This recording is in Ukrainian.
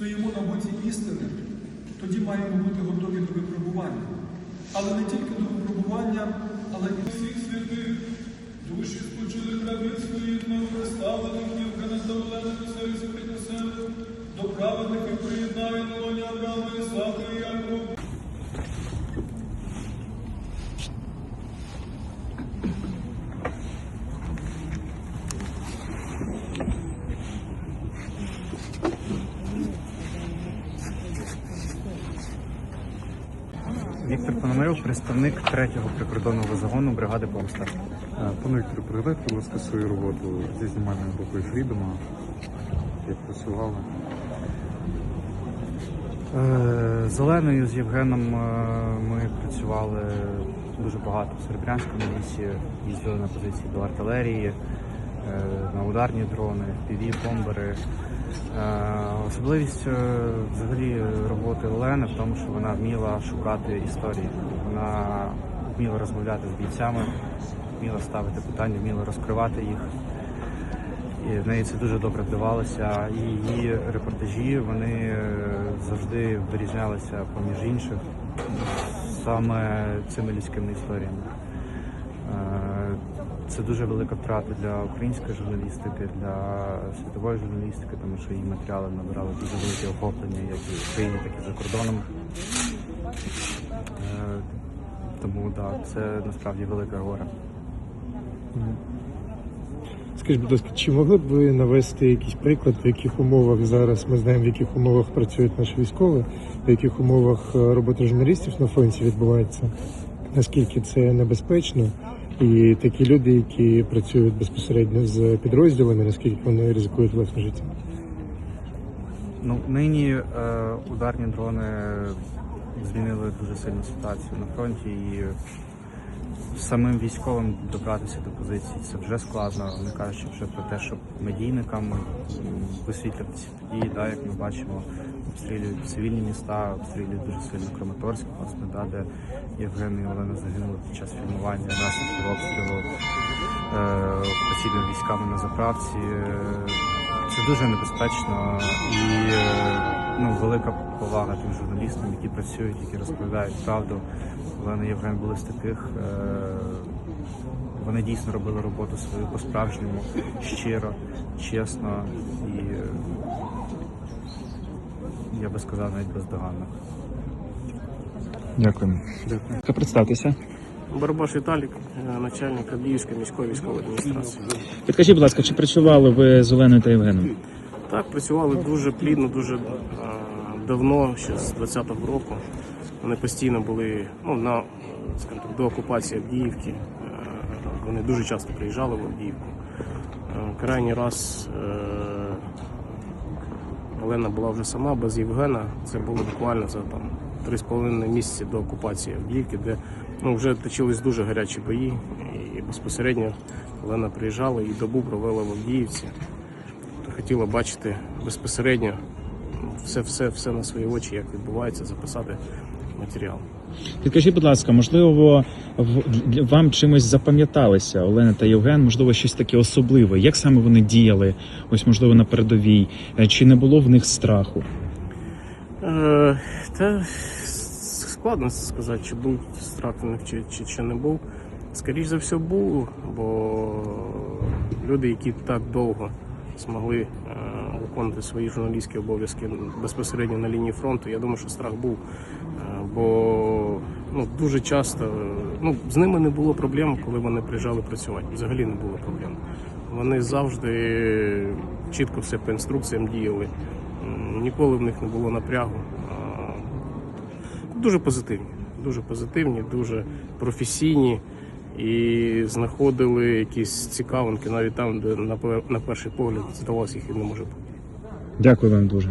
стоїмо на боці істини, тоді маємо бути готові до випробування. Але не тільки до випробування, але і всіх святих, душі спочили Віктор Пономарьов, представник 3-го прикордонного загону бригади Помста. Е, Пане Вікторе, пригадайте, будь ласка, свою роботу зі знімальною групою Фрідома, як працювали. Е, З Євгеном е, ми працювали дуже багато в Серебрянському лісі, їздили на позиції до артилерії, на ударні дрони, піві, бомбери. Е, Особливість е, взагалі роботи Олени в тому, що вона вміла шукати історії. Вона вміла розмовляти з бійцями, вміла ставити питання, вміла розкривати їх. І в неї це дуже добре вдавалося. І її репортажі вони е, завжди вирізнялися поміж інших саме цими людськими історіями. Це дуже велика втрата для української журналістики, для світової журналістики, тому що її матеріали набирали дуже велике охоплення як і в Україні, так і за кордоном. Е, Тому так, це насправді велике горе. Скажіть, будь ласка, чи могли б ви навести якийсь приклад, в яких умовах зараз ми знаємо, в яких умовах працюють наші військові, в яких умовах е, робота журналістів на фронті відбувається? Наскільки це небезпечно? І такі люди, які працюють безпосередньо з підрозділами, наскільки вони ризикують власне життя? Ну, нині е, ударні дрони змінили дуже сильну ситуацію на фронті і самим військовим добратися до позицій це вже складно, не кажучи вже про те, щоб медійникам висвітлюватися події, да, як ми бачимо, обстрілюють цивільні міста, обстрілюють дуже сильно Краматорськ, власне, да, де Євген і Олена загинули під час фільмування наслідків обстрілу е, постійними військами на заправці. Е, Це дуже небезпечно і е, ну, велика повага тим журналістам, які працюють, які розповідають правду. Олена Євген були з таких. е, Вони дійсно робили роботу свою по-справжньому, щиро, чесно і я би сказав навіть бездоганно. Дякуємо. Представтеся. Барабаш Віталік, е, начальник Авдіївської міської військової адміністрації. Підкажіть, будь ласка, чи працювали ви з Оленою та Євгеном? Так, працювали дуже плідно, дуже е, давно, ще з 20-го року. Вони постійно були ну, на, скажімо так, до окупації Авдіївки. Е, Вони дуже часто приїжджали в Авдіївку. Крайній раз Олена була вже сама без Євгена. Це було буквально за там 3,5 місяці до окупації Авдіївки, де ну, вже точились дуже гарячі бої. І безпосередньо Олена приїжджала і добу провела в Авдіївці. Хотіла бачити безпосередньо все, все, на свої очі, як відбувається, записати матеріал. Підкажіть, будь ласка, можливо, вам чимось запам'яталися Олена та Євген, можливо, щось таке особливе. Як саме вони діяли, ось можливо на передовій? Е, Чи не було в них страху? Е, та складно сказати, чи був страх чи, чи, чи не був. Скоріше за все, був, бо люди, які так довго змогли е, виконувати свої журналістські обов'язки безпосередньо на лінії фронту, я думаю, що страх був. Е, бо ну, дуже часто ну, з ними не було проблем, коли вони приїжджали працювати. Взагалі не було проблем. Вони завжди чітко все по інструкціям діяли. Ніколи в них не було напрягу. Дуже позитивні, дуже позитивні, дуже професійні і знаходили якісь цікавинки навіть там, де на перший погляд здавалося їх і не може бути. Дякую вам дуже.